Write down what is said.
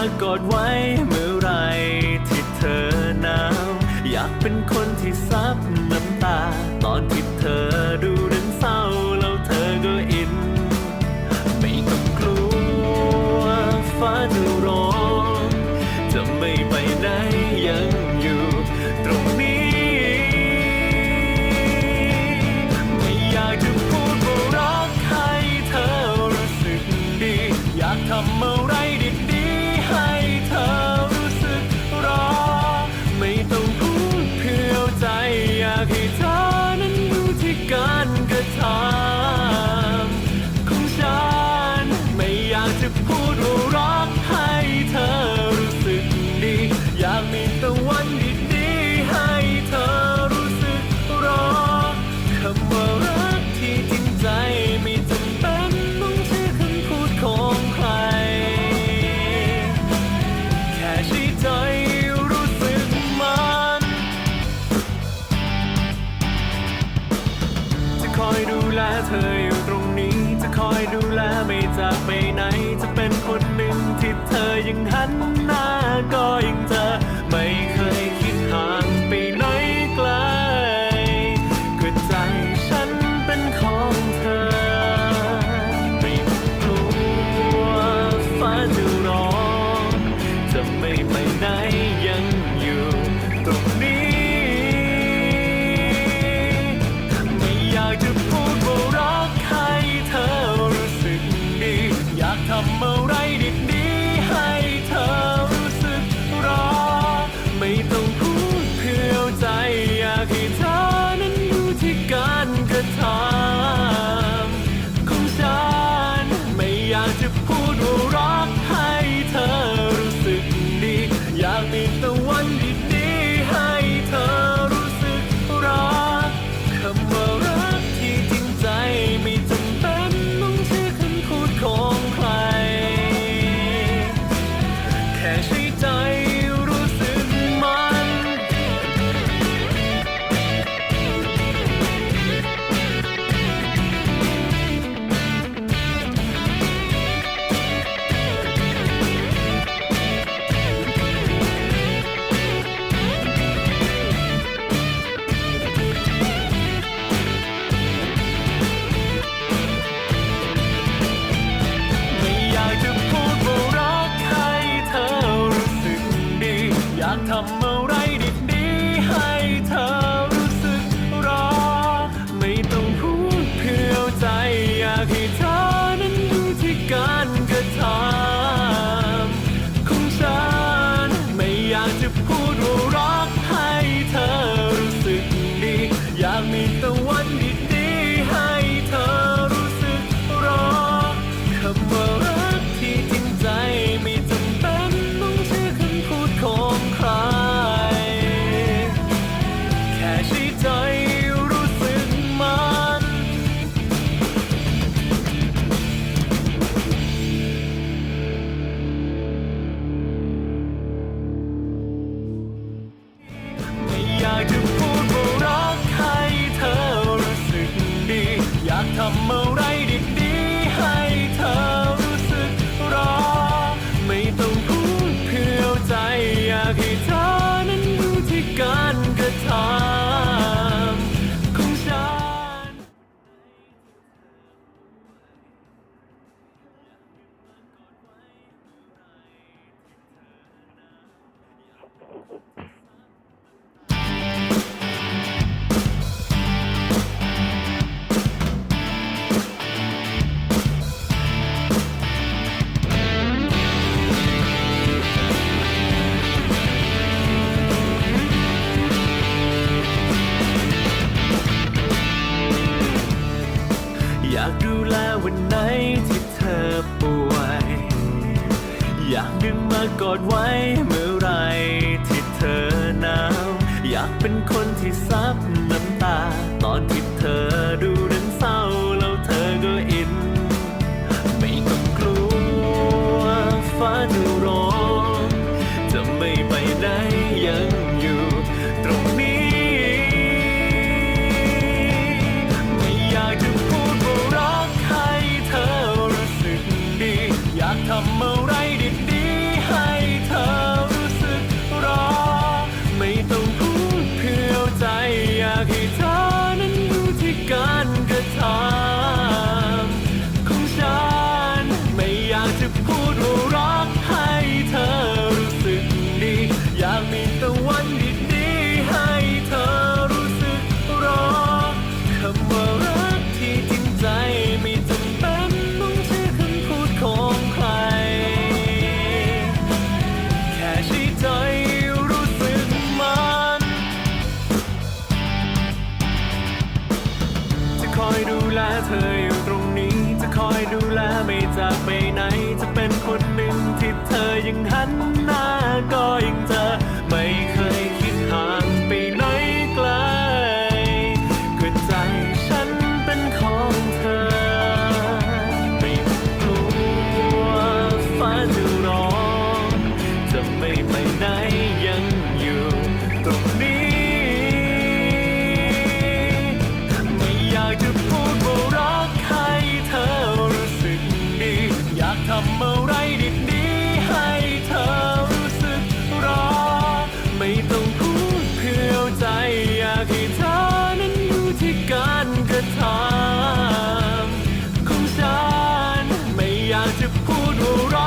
ากอดไว้เมื่อไรที่เธอหนาว อยากเป็นคนที่ซับูแลเธออยู่ตรงนี้ จะคอยดูแลไม่จากไป dia de pura. guitar. อกอดไว้เมื่อไรที่เธอหนาว อยากเป็นคนที่ guitar. คอยดูแลเธออยู่ตรงนี้ จะคอยดูแลไม่จากไปไหน จะเป็นคนหนึ่งที่เธอยังหัน Tipuru.